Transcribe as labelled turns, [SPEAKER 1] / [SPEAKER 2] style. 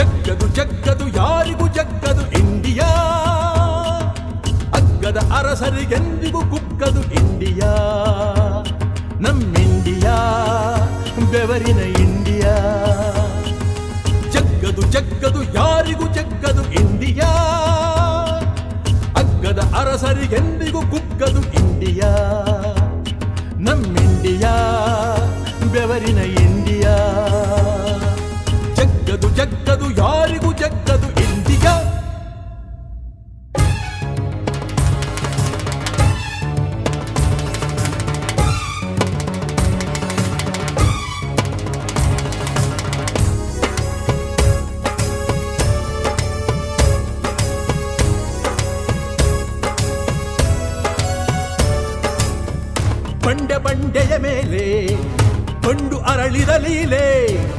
[SPEAKER 1] ಜಗ್ಗದು ಜಗ್ಗದು, ಯಾರಿಗೂ ಜಗ್ಗದು, ಇಂಡಿಯಾ. ಅಗ್ಗದ ಅರಸರಿಗೆಂದಿಗೂ ಕುಗ್ಗದು, ಇಂಡಿಯಾ. ನಮ್ಮಿಂಡಿಯಾ, ಬೆವರಿನ ಇಂಡಿಯಾ. ಜಗ್ಗದು ಜಗ್ಗದು, ಯಾರಿಗೂ ಜಗ್ಗದು, ಇಂಡಿಯಾ. ಅಗ್ಗದ ಅರಸರಿಗೆಂದಿಗೂ ಕುಗ್ಗದು, ಇಂಡಿಯಾ. ನಮ್ಮ ಇಂಡಿಯಾ ಬೆವರಿನ ಇಂಡಿಯಾ. ಬಂಡೆ ಬಂಡೆಯ ಮೇಲೆ ಕೊಂಡು ಅರಳಿದ ಲೀಲೆ ಗುಂಡು ಹೊಡೆ